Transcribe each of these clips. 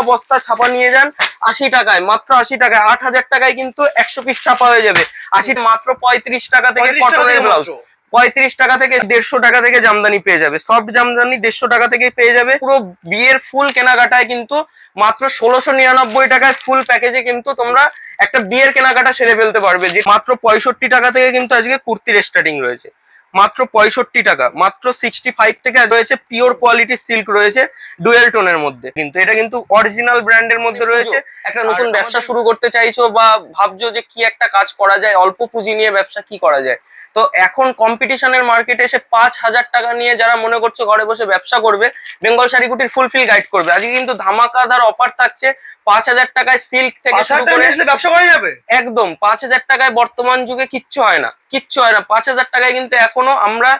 বস্তা বস্তা ছাপা নিয়ে যান আশি টাকায় মাত্র আশি টাকায়। আট হাজার টাকায় কিন্তু একশো পিস ছাপা হয়ে যাবে। আশি মাত্র পঁয়ত্রিশ টাকা থেকে কটনের ব্লাউজ। পঁয়ত্রিশ টাকা থেকে দেড়শো টাকা থেকে জামদানি পেয়ে যাবে। সফট জামদানি দেড়শো টাকা থেকে পেয়ে যাবে। পুরো বিয়ের ফুল কেনাকাটায় কিন্তু মাত্র ষোলোশো নিরানব্বই টাকায় ফুল প্যাকেজে কিন্তু তোমরা একটা বিয়ের কেনাকাটা সেরে ফেলতে পারবে। যে মাত্র পঁয়ষট্টি টাকা থেকে কিন্তু আজকে কুর্তির স্টার্টিং রয়েছে। মাত্র পঁয়ষট্টি টাকা মাত্র সিক্সটি ফাইভ থেকে রয়েছে পিওর কোয়ালিটির সিল্ক রয়েছে ডুয়েল টোনের মধ্যে। কিন্তু এটা কিন্তু অরিজিনাল ব্র্যান্ডের মধ্যে রয়েছে। একটা নতুন ব্যবসা শুরু করতে চাইছো বা ভাবছ যে কি একটা কাজ করা যায় অল্প পুঁজি নিয়ে ব্যবসা কি করা যায়? তো এখন কম্পিটিশনের মার্কেটে এসে পাঁচ হাজার টাকা নিয়ে যারা মনে করছ ঘরে বসে ব্যবসা করবে বেঙ্গল শাড়িকুটির ফুলফিল গাইড করবে। আজকে কিন্তু ধামাকাদার অফার থাকছে পাঁচ হাজার টাকায় সিল্ক থেকে শুরু করে ব্যবসা করা যাবে? একদম পাঁচ হাজার টাকায় বর্তমান যুগে কিচ্ছু হয় না। কিচ্ছু হয় না। পাঁচ হাজার টাকায় কিন্তু এখনও আমরা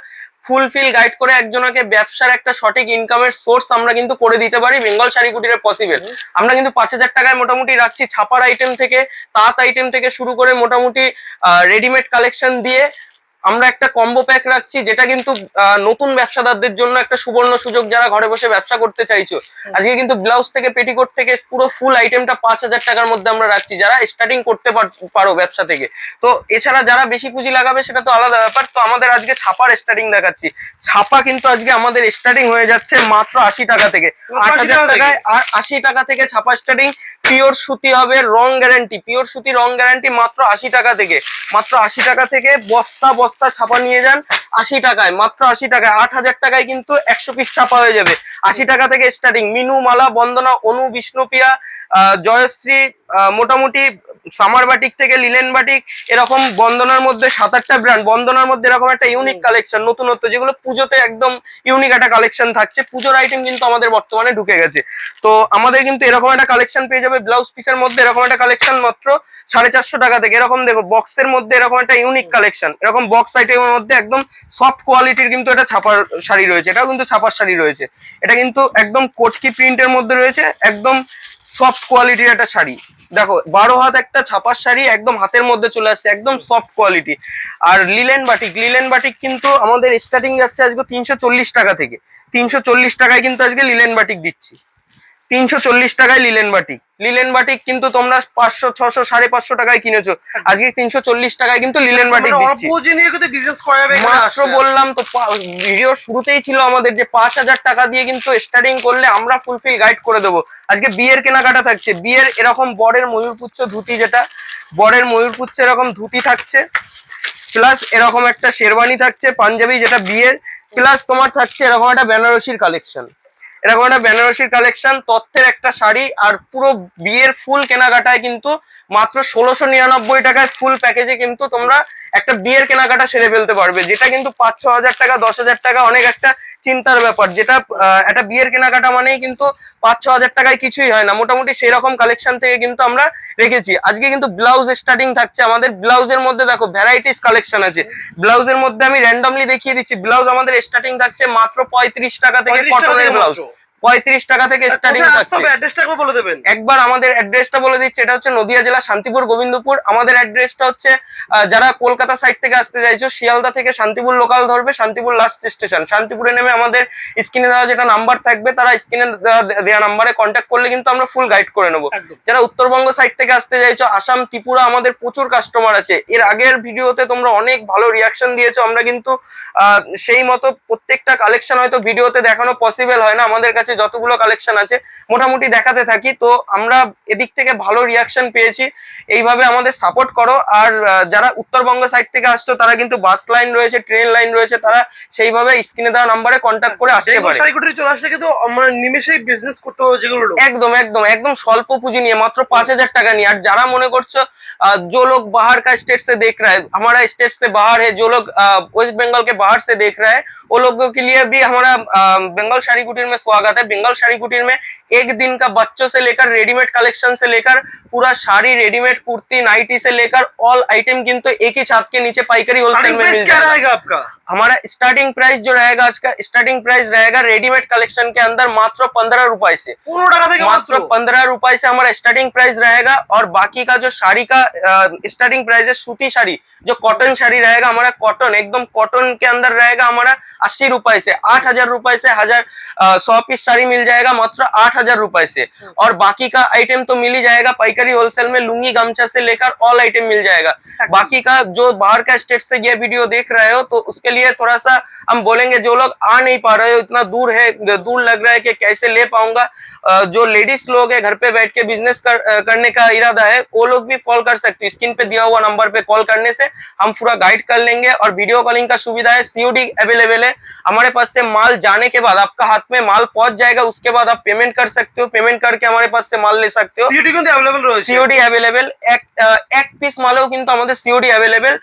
ফুলফিল গাইড করে একজনকে ব্যবসার একটা সঠিক ইনকামের সোর্স আমরা কিন্তু করে দিতে পারি। বেঙ্গল শাড়ি কুটিরে পসিবল আমরা কিন্তু পাঁচ হাজার টাকায় মোটামুটি রাখছি ছাপার আইটেম থেকে তাঁত আইটেম থেকে শুরু করে মোটামুটি রেডিমেড কালেকশন দিয়ে আমরা একটা কম্বো প্যাক রাখছি যেটা কিন্তু আহ, নতুন ব্যবসাদারদের জন্য একটা সুবর্ণ সুযোগ যারা ঘরে বসে ব্যবসা করতে চাইছো। আজকে কিন্তু ব্লাউজ থেকে পেটিকোট থেকে পুরো ফুল আইটেমটা পাঁচ হাজার টাকার মধ্যে আমরা রাখছি যারা স্টার্টিং করতে পারো ব্যবসা থেকে। তো এছাড়া যারা বেশি পুঁজি লাগাবে সেটা তো আলাদা ব্যাপার। তো আমাদের আজকে ছাপার স্টার্টিং দেখাচ্ছি। ছাপা কিন্তু আজকে আমাদের স্টার্টিং হয়ে যাচ্ছে মাত্র আশি টাকা থেকে। আট হাজার টাকায় আর আশি টাকা থেকে ছাপা স্টার্টিং পিওর সুতি হবে রং গ্যারান্টি পিওর সুতি রং গ্যারান্টি মাত্র আশি টাকা থেকে। মাত্র আশি টাকা থেকে বস্তা বস্তা ছাপা নিয়ে যান। আশি টাকায় মাত্র আশি টাকায় আট হাজার টাকায় কিন্তু একশো পিস ছাপা হয়ে যাবে। আশি টাকা থেকে স্টার্টিং মিনু মালা বন্দনা অনু বিষ্ণুপ্রিয়া জয়শ্রী মোটামুটি সামার বাটিক থেকে লিলেন বাটিক এরকম বন্দনার মধ্যে সাত আটটা ব্র্যান্ড বন্দনার মধ্যে এরকম একটা ইউনিক কালেকশন নতুনত্ব যেগুলো পুজোতে একদম ইউনিক একটা কালেকশন থাকছে। পুজোর আইটেম কিন্তু আমাদের বর্তমানে ঢুকে গেছে। তো আমাদের কিন্তু এরকম একটা কালেকশন পেয়ে যাবে ব্লাউজ পিসের মধ্যে এরকম একটা কালেকশন মাত্র সাড়ে চারশো টাকা থেকে। এরকম দেখো বক্সের মধ্যে এরকম একটা ইউনিক কালেকশন এরকম বক্স আইটেমের মধ্যে একদম সফট কোয়ালিটির কিন্তু এটা ছাপার শাড়ি রয়েছে, এটাও কিন্তু ছাপার শাড়ি রয়েছে। এটা কিন্তু একদম কোটকি প্রিন্টের মধ্যে রয়েছে, একদম সফট কোয়ালিটির একটা শাড়ি। দেখো, বারো হাত একটা ছাপার শাড়ি একদম হাতের মধ্যে চলে আসছে, একদম সফট কোয়ালিটি আর লিলেন বাটিক লিলেন বাটিক কিন্তু আমাদের স্টার্টিং যাচ্ছে আজকে তিনশো চল্লিশ টাকা থেকে। তিনশো চল্লিশ টাকায় কিন্তু আজকে লিলেন বাটিক দিচ্ছি। তিনশো চল্লিশ টাকায় লিলেন বাটিক লিলেন বাটিক কিন্তু তোমরা পাঁচশো ছশো সাড়ে পাঁচশো টাকায় কিনেছো। আজকে তিনশো চল্লিশ টাকায় কিন্তু লিলেন বাটিক মানে মাত্র বললাম তো ভিডিও শুরুতেই ছিল আমাদের যে পাঁচ হাজার টাকা দিয়ে কিন্তু স্টার্টিং করলে আমরা ফুলফিল গাইড করে দেবো। আজকে বিয়ের কেনাকাটা থাকছে। বিয়ের এরকম বরের ময়ূরপুচ্ছ ধুতি যেটা বরের ময়ূরপুচ্ছ এরকম ধুতি থাকছে। প্লাস এরকম একটা শেরবানি থাকছে পাঞ্জাবি যেটা বিয়ের। প্লাস তোমার থাকছে এরকম একটা বেনারসির কালেকশন এরকম একটা বেনারসির কালেকশন তথ্যের একটা শাড়ি, আর পুরো বিয়ের ফুল কেনাকাটায় কিন্তু মাত্র ষোলোশো নিরানব্বই টাকায় ফুল প্যাকেজে কিন্তু তোমরা একটা বিয়ের কেনাকাটা সেরে ফেলতে পারবে, যেটা কিন্তু পাঁচ ছ হাজার টাকা, দশ হাজার টাকা, অনেক একটা চিন্তার ব্যাপার। যেটা একটা বিয়ের কেনাকাটা মানেই কিন্তু পাঁচ ছ হাজার টাকায় কিছুই হয় না। মোটামুটি সেরকম কালেকশন থেকে কিন্তু আমরা রেখেছি। আজকে কিন্তু ব্লাউজ স্টার্টিং থাকছে। আমাদের ব্লাউজের মধ্যে দেখো ভ্যারাইটিস কালেকশন আছে। ব্লাউজের মধ্যে আমি র্যান্ডমলি দেখিয়ে দিচ্ছি। ব্লাউজ আমাদের স্টার্টিং থাকছে মাত্র পঁয়ত্রিশ টাকা থেকে কটনের ব্লাউজ। পঁয়ত্রিশ টাকা থেকে স্টার্টিং বলে দেবেন। একবার আমাদের অ্যাড্রেসটা বলে দিচ্ছি এটা হচ্ছে নদিয়া জেলা শান্তিপুর গোবিন্দপুর। আমাদের অ্যাড্রেসটা হচ্ছে যারা কলকাতা সাইড থেকে আসতে চাইছো শিয়ালদা থেকে শান্তিপুর লোকাল ধরবে শান্তিপুর লাস্ট স্টেশন শান্তিপুরে নেমে আমাদের স্ক্রিনে দেওয়া যেটা নাম্বার থাকবে তারা স্ক্রিনে দেওয়া নাম্বারে কন্ট্যাক্ট করলে কিন্তু আমরা ফুল গাইড করে নেব। যারা উত্তরবঙ্গ সাইড থেকে আসতে চাইছো আসাম ত্রিপুরা আমাদের প্রচুর কাস্টমার আছে। এর আগের ভিডিওতে তোমরা অনেক ভালো রিয়াকশন দিয়েছ আমরা কিন্তু আহ, সেই মতো প্রত্যেকটা কালেকশন হয়তো ভিডিওতে দেখানো পসিবল হয় না। আমাদের কাছে যতগুলো কালেকশন আছে মোটামুটি দেখাতে থাকি তো আমরা এদিক থেকে ভালো রিয়াকশন পেয়েছি এইভাবে আমাদের সাপোর্ট করো আর আহ, যারা উত্তরবঙ্গ সাইড থেকে আসছো তারা কিন্তু বাস লাইন রয়েছে ট্রেন লাইন রয়েছে তারা সেইভাবে স্ক্রিনে দেওয়া নাম্বারে কন্ট্যাক্ট করে আসতে বেঙ্গল পারে শাড়িকুটি চলে আসলে কিন্তু মানে নিমেষেই বিজনেস করতে হবে যেগুলো লোক। একদম একদম একদম স্বল্প পুঁজি নিয়ে মাত্র पाँच हजार टका नहीं और जरा मने करछो अ, जो लोग बाहर का स्टेट से देख रहा है हमारा स्टेट से बाहर है जो लोग वेस्ट बंगाल के बाहर से देख रहा है वो लोगों के लिए भी हमारा अ, बंगाल शाड़ी कुटीर में स्वागत है बंगाल शाड़ी कुटीर में एक दिन का बच्चों से लेकर रेडीमेड कलेक्शन से लेकर पूरा शाड़ी रेडीमेड कुर्ती नाइटी से लेकर ऑल आइटम किंतु एक ही छाप के नीचे पाइकरी होलसेल स्टार्टिंग में प्राइस मिल क्या जाएगा रहेगा आपका हमारा स्टार्टिंग प्राइस जो रहेगा आज का स्टार्टिंग प्राइस रहेगा रेडीमेड कलेक्शन के अंदर मात्र पंद्रह रुपए से। मात्र पंद्रह रुपए से हमारा स्टार्टिंग प्राइस रहेगा और बाकी का जो साड़ी का स्टार्टिंग प्राइस है सूती साड़ी जो कॉटन साड़ी रहेगा हमारा कॉटन एकदम कॉटन के अंदर रहेगा हमारा अस्सी रुपए से। आठ हज़ार रुपये से हज़ार सौ पीस साड़ी मिल जाएगा मात्र आठ हज़ार रुपये से। और बाकी का आइटम तो मिल ही जाएगा पाइकारी होलसेल में लुंगी गमछा से लेकर ऑल आइटम मिल जाएगा। बाकी का जो बाहर का स्टेट से यह वीडियो देख रहे हो तो उसके लिए थोड़ा सा हम बोलेंगे जो लोग आ नहीं पा रहे हो इतना दूर है दूर लग रहा है कि कैसे ले पाऊंगा अ, जो लेडीज लोग है घर पे बैठ के बिजनेस कर, अ, करने का इरादा है वो लोग भी कॉल कर सकते हो स्क्रीन पे दिया हुआ नंबर पे कॉल करने से हम पूरा गाइड कर लेंगे और वीडियो कॉलिंग का सुविधा है सीओडी अवेलेबल है हमारे पास से माल जाने के बाद आपका हाथ में माल पहुंच जाएगा उसके बाद आप पेमेंट कर सकते हो पेमेंट करके हमारे पास से माल ले सकते हो সিওটি কিন্তু অ্যাভেলেবল রয়েছে सीओडी अवेलेबल एक अ, एक पीस मालो किंतु हमारे सीओडी अवेलेबल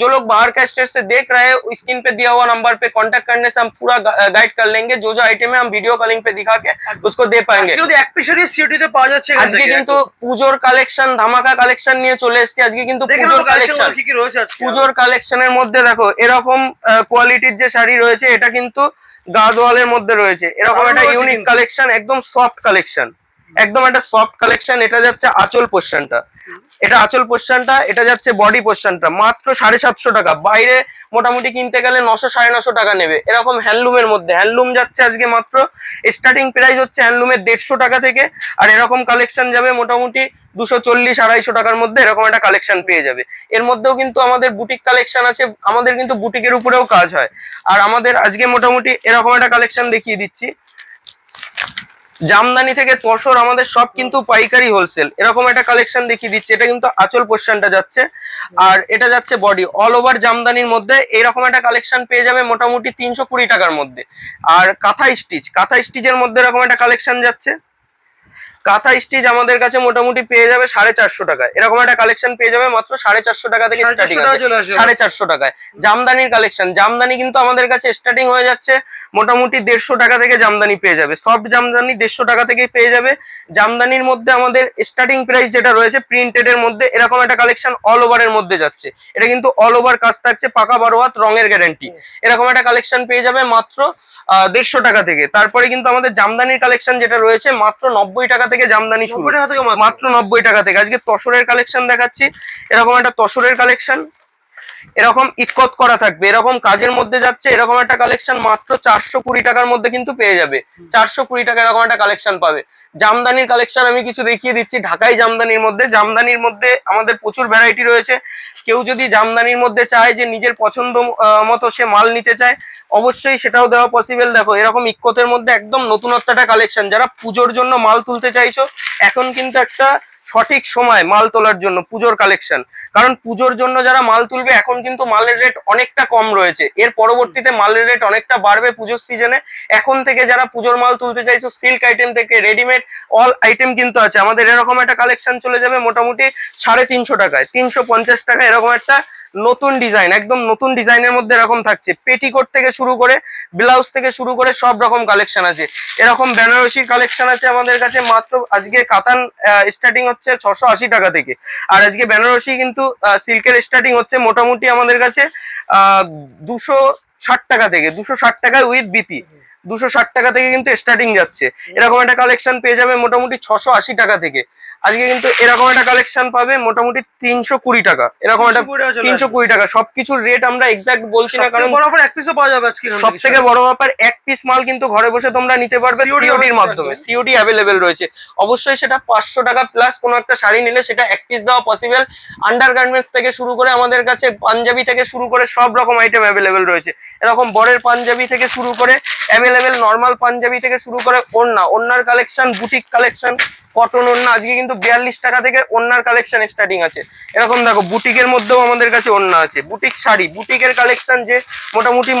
जो लोग बाहर का स्टेट से देख रहे हैं स्क्रीन पे दिया हुआ नंबर पे कांटेक्ट करने से हम पूरा गाइड कर लेंगे जो जो आइटम है हम वीडियो कॉलिंग पे दिखा के उसको दे पाएंगे আজকে কিন্তু এক পিসেরই সিওটিতে পাওয়া যাচ্ছে এখান আজকে থেকে। কিন্তু পুজোর কালেকশন ধামাকা কালেকশন নিয়ে চলে এসেছি আজকে কিন্তু দেখে পুজোর নেবো কালেকশন কালেকশন কি কি রয়েছে আজকে পুজোর কালেকশনের মধ্যে দেখো এরকম কোয়ালিটির যে শাড়ি রয়েছে এটা কিন্তু গাদওয়ালের মধ্যে রয়েছে এরকম দারুণ একটা রয়েছে ইউনিক কিন্তু। কালেকশন একদম সফট কালেকশন একদম একটা সফট কালেকশন এটা যাচ্ছে আঁচল পোর্শনটা এটা আঁচল পোর্শনটা এটা যাচ্ছে বডি পোর্শনটা মাত্র সাড়ে সাতশো টাকা। বাইরে মোটামুটি কিনতে গেলে নশো, সাড়ে নশো টাকা নেবে। এরকম হ্যান্ডলুমের মধ্যে। হ্যান্ডলুম যাচ্ছে আজকে মাত্র স্টার্টিং প্রাইস হচ্ছে হ্যান্ডলুমের দেড়শো টাকা থেকে। আর এরকম কালেকশন যাবে মোটামুটি দুশো চল্লিশ, আড়াইশো টাকার মধ্যে এরকম একটা কালেকশন পেয়ে যাবে। এর মধ্যেও কিন্তু আমাদের বুটিক কালেকশন আছে। আমাদের কিন্তু বুটিকের উপরেও কাজ হয়। আর আমাদের আজকে মোটামুটি এরকম একটা কালেকশন দেখিয়ে দিচ্ছি। জামদানি থেকে তসর আমাদের সব কিন্তু পাইকারি হোলসেল এরকম একটা কালেকশন দেখিয়ে দিচ্ছে। এটা কিন্তু আচল পোর্শনটা যাচ্ছে। আর এটা যাচ্ছে বডি অল ওভার জামদানির মধ্যে এরকম একটা কালেকশন পেয়ে যাবে মোটামুটি তিনশো কুড়ি টাকার মধ্যে। আর কাঁথা স্টিচ কাঁথা স্টিচের মধ্যে এরকম একটা কালেকশন যাচ্ছে। কাঁথা স্টিচ আমাদের কাছে মোটামুটি পেয়ে যাবে সাড়ে চারশো টাকায়। এরকম একটা কালেকশন পেয়ে যাবে মাত্র সাড়ে চারশো টাকা থেকে স্টার্টিং আছে। সাড়ে চারশো টাকায়। জামদানির কালেকশন জামদানি কিন্তু আমাদের কাছে স্টার্টিং হয়ে যাচ্ছে। মোটামুটি দেড়শো টাকা থেকে জামদানি পেয়ে যাবে। সফট জামদানি দেড়শো টাকা থেকেই পেয়ে যাবে। জামদানির মধ্যে আমাদের স্টার্টিং প্রাইস যেটা রয়েছে প্রিন্টেড এর মধ্যে এরকম একটা কালেকশন অল ওভার এর মধ্যে যাচ্ছে। এটা কিন্তু অল ওভার কাজ থাকছে পাকা বারো হাত রঙের গ্যারান্টি এরকম একটা কালেকশন পেয়ে যাবে মাত্র দেড়শো টাকা থেকে। তারপরে কিন্তু আমাদের জামদানির কালেকশন যেটা রয়েছে মাত্র নব্বই টাকা থেকে জামদানি শুরু। মাত্র। নব্বই টাকা থেকে। আজকে তসরের কালেকশন দেখাচ্ছি। এরকম একটা তসরের কালেকশন এরকম ইটকত করা থাকবে এরকম কাজের মধ্যে যাচ্ছে এরকম একটা কালেকশন মাত্র চারশো কুড়ি টাকার মধ্যে কিন্তু পেয়ে যাবে। চারশো কুড়ি টাকা এরকম একটা কালেকশন পাবে। জামদানির কালেকশন আমি কিছু দেখিয়ে দিচ্ছি ঢাকাই জামদানির মধ্যে। জামদানির মধ্যে আমাদের প্রচুর ভ্যারাইটি রয়েছে। কেউ যদি জামদানির মধ্যে চায় যে নিজের পছন্দ মতো সে মাল নিতে চায় অবশ্যই সেটাও দেওয়া পসিবল দেখো এরকম ইক্কতের মধ্যে একদম নতুনত্ব একটা কালেকশন যারা পুজোর জন্য মাল তুলতে চাইছো এখন কিন্তু একটা সঠিক সময় মাল তোলার জন্য, পুজোর কালেকশন কারণ পুজোর জন্য যারা মাল তুলবে, এখন কিন্তু মালের রেট অনেকটা কম রয়েছে। এর পরবর্তীতে মালের রেট অনেকটা বাড়বে পুজোর সিজনে এখন থেকে যারা পুজোর মাল তুলতে চাইছো সিল্ক আইটেম থেকে রেডিমেড অল আইটেম কিন্তু আছে। আমাদের এরকম একটা কালেকশন চলে যাবে মোটামুটি সাড়ে তিনশো টাকায়। তিনশো পঞ্চাশ টাকা এরকম একটা নতুন ডিজাইন, একদম নতুন ডিজাইনের মধ্যে এরকম থাকছে। পেটিকোট থেকে শুরু করে, ব্লাউজ থেকে শুরু করে সব রকম কালেকশন আছে। এরকম বেনারসির কালেকশন আছে আমাদের কাছে, মাত্র আজকে কাতান স্টার্টিং হচ্ছে ছশো আশি টাকা থেকে। আর আজকে বেনারসি কিন্তু সিল্কের স্টার্টিং হচ্ছে মোটামুটি আমাদের কাছে দুশো ষাট টাকা থেকে, দুশো ষাট টাকায় উইথ বিপি দুশো ষাট টাকা থেকে কিন্তু স্টার্টিং যাচ্ছে। এরকম একটা কালেকশন পেয়ে যাবে মোটামুটি ছশো আশি টাকা থেকে। আজকে কিন্তু এরকম একটা কালেকশন পাবে মোটামুটি তিনশো কুড়ি টাকা। এরকম একটা তিনশো কুড়ি টাকা। সবকিছুর রেট আমরা এক্সাক্ট বলছি না কারণ বরাবর এক পিসও পাওয়া যাবে আজকে সব থেকে। বড় ব্যাপার এক পিস মাল কিন্তু ঘরে বসে তোমরা নিতে পারবে সিওডির মাধ্যমে। সিওডি অ্যাভেলেবেল রয়েছে। অবশ্যই সেটা পাঁচশো টাকা প্লাস কোনো একটা শাড়ি নিলে সেটা এক পিস দেওয়া পসিবল আন্ডার গার্মেন্টস থেকে শুরু করে আমাদের কাছে পাঞ্জাবি থেকে শুরু করে সব রকম আইটেম অ্যাভেলেবেল রয়েছে। এরকম বরের পাঞ্জাবি থেকে শুরু করে অ্যাভেলেবেল নর্মাল পাঞ্জাবি থেকে শুরু করে ওড়না। ওড়নার কালেকশন বুটিক কালেকশন কটন ওড়না, আজকে কিন্তু বিয়াল্লিশ টাকা থেকে ওড়নার কালেকশন স্টার্টিং আছে। এরকম দেখো, বুটিকের মধ্যেও আমাদের কাছে ওড়না আছে। বুটিক শাড়ি, বুটিকের কালেকশন যে মোটামুটি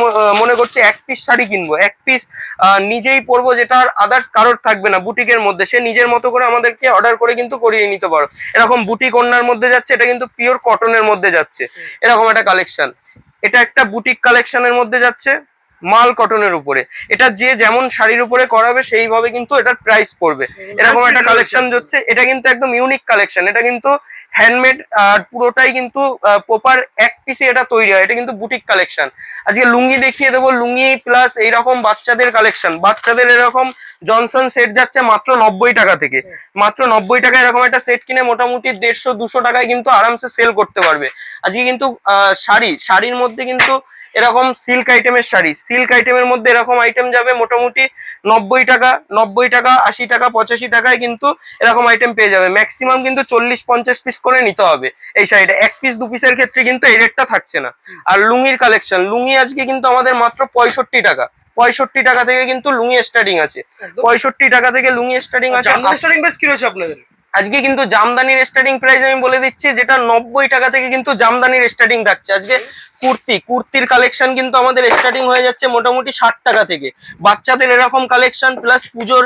মনে করছে এক পিস শাড়ি কিনবো। এক পিস নিজেই পরবো যেটা আদার্স কারোর থাকবে না, বুটিকের মধ্যে। সে নিজের মতো করে আমাদেরকে অর্ডার করে কিন্তু করিয়ে নিতে পারো। এরকম বুটিক ওড়নার মধ্যে যাচ্ছে, এটা কিন্তু পিওর কটনের মধ্যে যাচ্ছে। এরকম একটা কালেকশন এটা একটা বুটিক কালেকশনের মধ্যে যাচ্ছে। মাল কটনের উপরে। এটা যে যেমন শাড়ির উপরে করাবে সেইভাবে কিন্তু এটার প্রাইস পড়বে। এরকম একটা কালেকশন হচ্ছে এটা কিন্তু একদম ইউনিক কালেকশন এটা কিন্তু হ্যান্ডমেড আর পুরোটাই কিন্তু প্রপার এক পিসে এটা তৈরি হয়। এটা কিন্তু বুটিক কালেকশন আজকে লুঙ্গি দেখিয়ে দেবো। লুঙ্গি প্লাস এইরকম বাচ্চাদের কালেকশন বাচ্চাদের এরকম জনসন সেট যাচ্ছে মাত্র নব্বই টাকা থেকে। মাত্র নব্বই টাকা এরকম একটা সেট কিনে মোটামুটি দেড়শো দুশো টাকায় কিন্তু আরামসে সেল করতে পারবে। আজকে কিন্তু আহ, শাড়ি শাড়ির মধ্যে কিন্তু এরকম সিল্ক আইটেমের শাড়ি। সিল্ক আইটেমের মধ্যে এরকম আইটেম যাবে মোটামুটি নব্বই টাকা নব্বই টাকা আশি টাকা পঁচাশি টাকায় কিন্তু এরকম আইটেম পেয়ে যাবে। ম্যাক্সিমাম কিন্তু চল্লিশ পঞ্চাশ পিস করে নিতে হবে এই শাড়িটা। এক পিস দু পিসের ক্ষেত্রে কিন্তু এই রেটটা থাকছে না। আর লুঙ্গির কালেকশন লুঙ্গি আজকে কিন্তু আমাদের মাত্র পঁয়ষট্টি টাকা। পঁয়ষট্টি টাকা থেকে কিন্তু লুঙ্গি স্টার্টিং আছে। পঁয়ষট্টি টাকা থেকে লুঙ্গি স্টার্টিং আছে। স্টার্টিং প্রাইস কি রয়েছে আপনাদের? আজকে কিন্তু জামদানির স্টার্টিং প্রাইস আমি বলে দিচ্ছি যেটা নব্বই টাকা থেকে কিন্তু জামদানির স্টার্টিং থাকছে। আজকে কুর্তি, কুর্তির কালেকশন কিন্তু আমাদের স্টার্টিং হয়ে যাচ্ছে মোটামুটি ষাট টাকা থেকে। বাচ্চাদের এরকম কালেকশন প্লাস পুজোর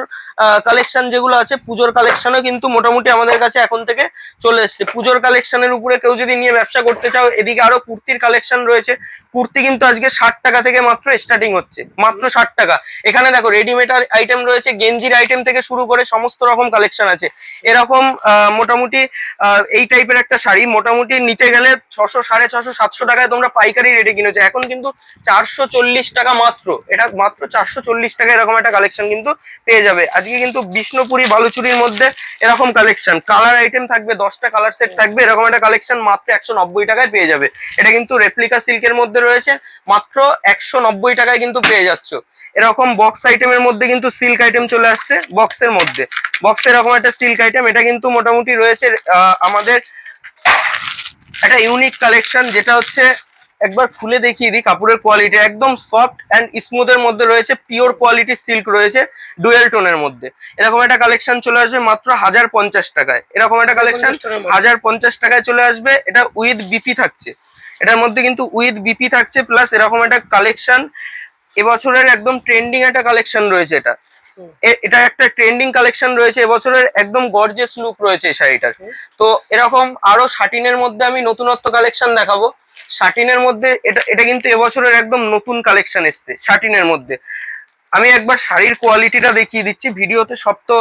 কালেকশন যেগুলো আছে, পুজোর কালেকশনও কিন্তু মোটামুটি আমাদের কাছে এখন থেকে চলে এসছে। পুজোর কালেকশনের উপরে কেউ যদি নিয়ে ব্যবসা করতে চাও, এদিকে আরও কুর্তির কালেকশন রয়েছে। কুর্তি কিন্তু আজকে ষাট টাকা থেকে মাত্র স্টার্টিং হচ্ছে, মাত্র ষাট টাকা। এখানে দেখো রেডিমেড আইটেম রয়েছে, গেঞ্জির আইটেম থেকে শুরু করে সমস্ত রকম কালেকশন আছে। এরকম মোটামুটি এই টাইপের একটা শাড়ি, মোটামুটি নিতে গেলে ছশো, সাড়ে ছশো, সাতশো টাকায় তোমরা পাইকারি রেটে কিনেছো। এখন কিন্তু চারশো চল্লিশ টাকা মাত্র। এটা মাত্র চারশো চল্লিশ টাকা এরকম একটা কালেকশন কিন্তু পেয়ে যাবে। আজকে কিন্তু বিষ্ণুপুরি বালুচুরির মধ্যে এরকম কালেকশন কালার আইটেম থাকবে, দশটা কালার সেট থাকবে, এরকম একটা কালেকশন মাত্র একশো নব্বই টাকায় পেয়ে যাবে। এটা কিন্তু রেপ্লিকা সিল্কের মধ্যে রয়েছে, মাত্র একশো নব্বই টাকায় কিন্তু পেয়ে যাচ্ছ। এরকম বক্স আইটেমের মধ্যে কিন্তু সিল্ক আইটেম চলে আসছে বক্সের মধ্যে। বক্সে এরকম একটা সিল্ক আইটেম এটা কিন্তু মোটামুটি রয়েছে আমাদের একটা ইউনিক কালেকশন যেটা হচ্ছে একবার খুলে দেখিয়ে দিই কাপড়ের কোয়ালিটি একদম সফট অ্যান্ড স্মুথের মধ্যে রয়েছে পিওর কোয়ালিটি সিল্ক রয়েছে ডুয়েল টোনের মধ্যে। এরকম একটা কালেকশন চলে আসবে মাত্র হাজার পঞ্চাশ টাকায়। এরকম একটা কালেকশন হাজার পঞ্চাশ টাকায় চলে আসবে এটা উইথ বিপি থাকছে। এটার মধ্যে কিন্তু উইথ বিপি থাকছে প্লাস এরকম একটা কালেকশন এবছরের একদম ট্রেন্ডিং একটা কালেকশন রয়েছে এটা। এটা একটা ট্রেন্ডিং কালেকশন রয়েছে এবছরের একদম গর্জেস লুক রয়েছে শাড়িটার। তো এরকম আরও শাটিনের মধ্যে আমি নতুনত্ব কালেকশন দেখাবো। শাটিনের মধ্যে, এটা এটা কিন্তু এবছরের একদম নতুন কালেকশন এসছে শাটিনের মধ্যে। আমি একবার শাড়ির কোয়ালিটিটা দেখিয়ে দিচ্ছি, ভিডিওতে সব তো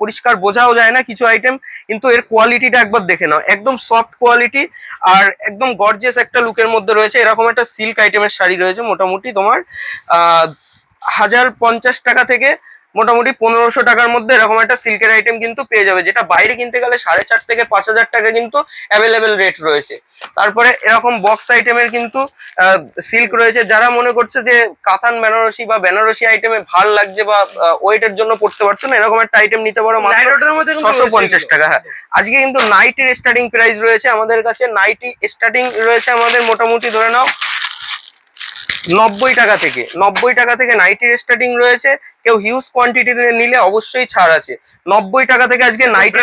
পরিষ্কার বোঝাও যায় না কিছু আইটেম কিন্তু এর কোয়ালিটিটা একবার দেখে নাও। একদম সফট কোয়ালিটি আর একদম গর্জিয়াস একটা লুকের মধ্যে রয়েছে। এরকম একটা সিল্ক আইটেমের শাড়ি রয়েছে, মোটামুটি তোমার হাজার পঞ্চাশ টাকা থেকে মোটামুটি পনেরোশো টাকার মধ্যে এরকম একটা সিল্কের আইটেম কিন্তু পেয়ে যাবে যেটা বাইরে কিনতে গেলে সাড়ে চার থেকে পাঁচ হাজার টাকা কিন্তু অ্যাভেলেবেল রেট রয়েছে। তারপরে এরকম বক্স আইটেমের কিন্তু সিল্ক রয়েছে। যারা মনে করছে যে কাতান বেনারসি বা বেনারসি আইটেমে ভালো লাগছে বা ওয়েটের জন্য পড়তে পারছ না এরকম একটা আইটেম নিতে পারো ছশো পঞ্চাশ টাকা হ্যাঁ। আজকে কিন্তু নাইটির স্টার্টিং প্রাইস রয়েছে আমাদের কাছে। নাইটি স্টার্টিং রয়েছে আমাদের মোটামুটি ধরে নাও নব্বই টাকা থেকে। নব্বই টাকা থেকে নাইটির স্টার্টিং রয়েছে। কেউ হিউজ কোয়ান্টিটিতে নিলে অবশ্যই ছাড় আছে। নব্বই টাকা থেকে আজকে নাইটির।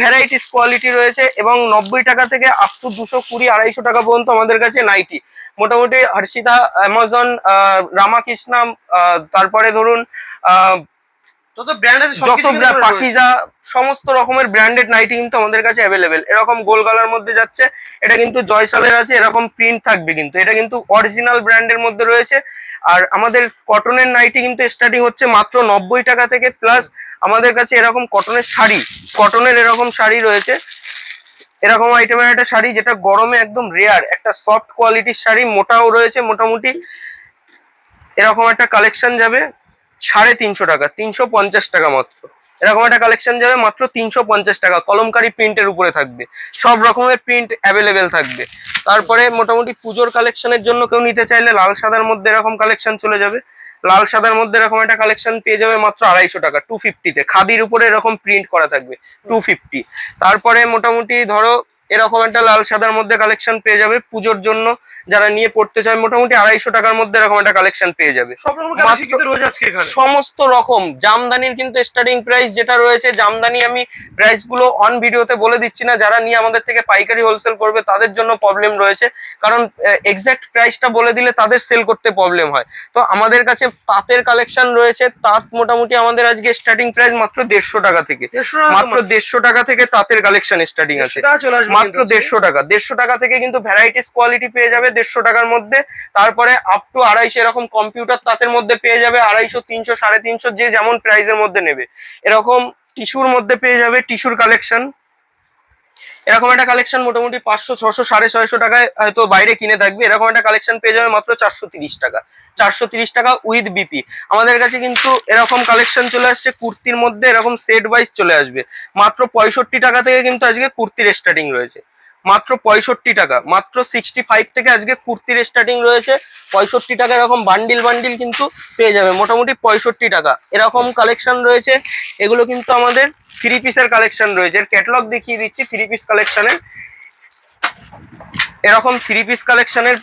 ভ্যারাইটিস কোয়ালিটি রয়েছে এবং নব্বই টাকা থেকে আপ টু দুশো কুড়ি আড়াইশো টাকা পর্যন্ত আমাদের কাছে নাইটি মোটামুটি হর্ষিতা অ্যামাজন রামাকৃষ্ণা আহ, তারপরে ধরুন আহ, যত ব্র্যান্ড আছে যত। পাখিজা সমস্ত রকমের ব্র্যান্ডেড নাইটি কিন্তু আমাদের কাছে অ্যাভেলেবেল এরকম গোল গালার মধ্যে যাচ্ছে এটা কিন্তু জয়সালের আছে এরকম প্রিন্ট থাকবে কিন্তু। এটা কিন্তু অরিজিনাল ব্র্যান্ডের মধ্যে রয়েছে। আর আমাদের কটনের নাইটি কিন্তু স্টার্টিং হচ্ছে মাত্র নব্বই টাকা থেকে প্লাস আমাদের কাছে এরকম কটনের শাড়ি কটনের এরকম শাড়ি রয়েছে। এরকম আইটেমের একটা শাড়ি যেটা গরমে একদম রেয়ার একটা সফট কোয়ালিটির শাড়ি মোটাও রয়েছে মোটামুটি। এরকম একটা কালেকশন যাবে। সাড়ে তিনশো টাকা, তিনশো পঞ্চাশ টাকা মাত্র। এরকম একটা কালেকশন যাবে, মাত্র তিনশো পঞ্চাশ টাকা। কলমকারি প্রিন্টের উপরে থাকবে। সব রকমের প্রিন্ট অ্যাভেলেবেল থাকবে। তারপরে মোটামুটি পুজোর কালেকশনের জন্য কেউ নিতে চাইলে লাল সাদার মধ্যে এরকম কালেকশন চলে যাবে। লাল সাদার মধ্যে এরকম একটা কালেকশন পেয়ে যাবে মাত্র আড়াইশো টাকা টু ফিফটিতে খাদির উপরে এরকম প্রিন্ট করা থাকবে টু ফিফটি তারপরে মোটামুটি ধরো এরকম একটা লাল সাদার মধ্যে কালেকশন পেয়ে যাবে পুজোর জন্য। যারা নিয়ে পড়তে চায় মোটামুটি আড়াইশো টাকার মধ্যে এরকম একটা কালেকশন পেয়ে যাবে। সমস্ত রকম। জামদানির কিন্তু স্টার্টিং প্রাইস যেটা রয়েছে জামদানি আমি প্রাইসগুলো অন ভিডিওতে বলে দিচ্ছি না যারা নিয়ে আমাদের থেকে পাইকারি হোলসেল করবে তাদের জন্য প্রবলেম রয়েছে। কারণ এক্সাক্ট প্রাইসটা বলে দিলে তাদের সেল করতে প্রবলেম হয়। তো আমাদের কাছে তাঁতের কালেকশন রয়েছে। তাঁত মোটামুটি আমাদের আজকে স্টার্টিং প্রাইস মাত্র দেড়শো টাকা থেকে। মাত্র দেড়শো টাকা থেকে তাঁতের কালেকশন স্টার্টিং আছে। মাত্র দেড়শো টাকা। দেড়শো টাকা থেকে কিন্তু ভ্যারাইটিস কোয়ালিটি পেয়ে যাবে দেড়শো টাকার মধ্যে। তারপরে আপ টু আড়াইশো এরকম কম্পিউটার তাদের মধ্যে পেয়ে যাবে আড়াইশো তিনশো সাড়ে তিনশো যে যেমন প্রাইসের মধ্যে নেবে। এরকম টিস্যুর মধ্যে পেয়ে যাবে টিস্যুর কালেকশন এরকম একটা কালেকশন মোটামুটি পাঁচশো, ছশো, সাড়ে ছয়শো টাকায় হয়তো বাইরে কিনে থাকবে। এরকম একটা কালেকশন পেয়ে যাবে মাত্র চারশো তিরিশ টাকা। চারশো তিরিশ টাকা উইথ বিপি আমাদের কাছে কিন্তু এরকম কালেকশন চলে আসছে কুর্তির মধ্যে, এরকম সেট ওয়াইজ চলে আসবে। মাত্র পঁয়ষট্টি টাকা থেকে কিন্তু আজকে কুর্তির স্টার্টিং রয়েছে। মাত্র পঁয়ষট্টি টাকা, মাত্র সিক্সটি ফাইভ থেকে আজকে কুর্তির স্টার্টিং রয়েছে। পঁয়ষট্টি টাকা এরকম বান্ডিল বান্ডিল কিন্তু পেয়ে যাবে। মোটামুটি পঁয়ষট্টি টাকা। এরকম কালেকশন রয়েছে। এগুলো কিন্তু আমাদের থ্রি পিসের কালেকশন রয়েছে। এর ক্যাটলগ দেখিয়ে দিচ্ছি থ্রি পিস কালেকশনের এরকম থ্রি পিস কালেকশনের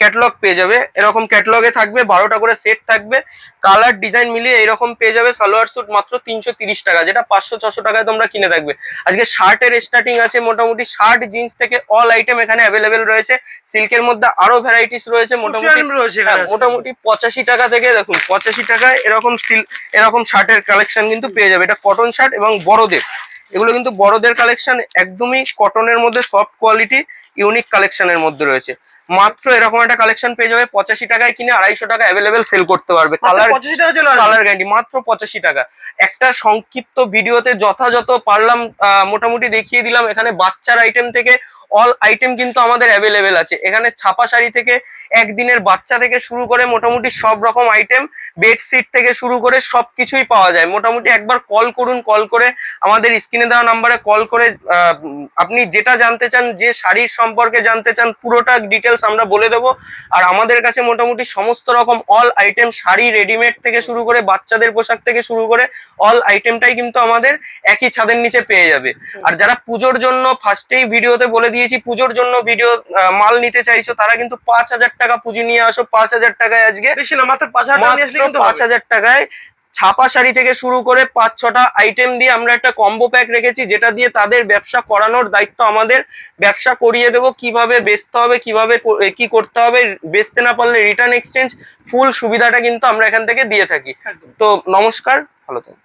ক্যাটলগ পেয়ে যাবে। এরকম ক্যাটলগে থাকবে বারোটা করে সেট থাকবে। কালার ডিজাইন মিলিয়ে এরকম পেয়ে যাবে সালোয়ার স্যুট মাত্র তিনশো টাকা যেটা পাঁচশো ছশো টাকায় তোমরা কিনে থাকবে আজকে শার্টের স্টার্টিং আছে মোটামুটি শার্ট জিন্স থেকে অল আইটেম এখানে অ্যাভেলেবেল রয়েছে। সিল্কের মধ্যে আরও ভ্যারাইটিস রয়েছে মোটামুটি হ্যাঁ, মোটামুটি পঁচাশি টাকা থেকে দেখুন পঁচাশি টাকায় এরকম সিল এরকম শার্টের কালেকশন কিন্তু পেয়ে যাবে। এটা কটন শার্ট এবং বড়দের। এগুলো কিন্তু বড়দের কালেকশন একদমই কটনের মধ্যে সফট কোয়ালিটি ইউনিক কালেকশনের মধ্যে রয়েছে। মাত্র এরকম একটা কালেকশন পেয়ে যাবে পঁচাশি টাকায় কিনে আড়াইশো টাকা অ্যাভেলেবেল সেল করতে পারবে। কালার কালার গ্যারান্টি মাত্র পঁচাশি টাকা। একটা সংক্ষিপ্ত ভিডিওতে যথাযথ পারলাম মোটামুটি দেখিয়ে দিলাম এখানে বাচ্চার আইটেম থেকে অল আইটেম কিন্তু আমাদের অ্যাভেলেবেল আছে। এখানে ছাপা শাড়ি থেকে একদিনের বাচ্চা থেকে শুরু করে মোটামুটি সব রকম আইটেম বেডশিট থেকে শুরু করে সব কিছুই পাওয়া যায়। মোটামুটি একবার কল করুন কল করে আমাদের স্ক্রিনে দেওয়া নাম্বারে কল করে আপনি যেটা জানতে চান যে শাড়ির সম্পর্কে জানতে চান পুরোটা ডিটেলস আমরা বলে দেবো। আর আমাদের কাছে মোটামুটি সমস্ত রকম অল আইটেম শাড়ি রেডিমেড থেকে শুরু করে বাচ্চাদের পোশাক থেকে শুরু করে অল আইটেমটাই কিন্তু আমাদের একই ছাদের নিচে পেয়ে যাবে। আর যারা পুজোর জন্য ফার্স্টেই ভিডিওতে বলে দিয়েছি পুজোর জন্য ভিডিও মাল নিতে চাইছো তারা কিন্তু পাঁচ হাজার টাকা পুঁজি নিয়ে আসো পাঁচ হাজার টাকায় আজকে বেশি না মাত্র পাঁচ হাজার টাকা নিয়ে আসলে কিন্তু পাঁচ হাজার টাকায় ছাপা শাড়ি থেকে শুরু করে পাঁচ ছটা আইটেম দিয়ে আমরা একটা কম্বো প্যাক রেখেছি যেটা দিয়ে তাদের ব্যবসা করানোর দায়িত্ব আমাদের। ব্যবসা করিয়ে দেব কীভাবে বেচতে হবে কীভাবে কি করতে হবে বেচতে না পারলে রিটার্ন এক্সচেঞ্জ ফুল সুবিধাটা কিন্তু আমরা এখান থেকে দিয়ে থাকি। তো নমস্কার ভালো থাকুন।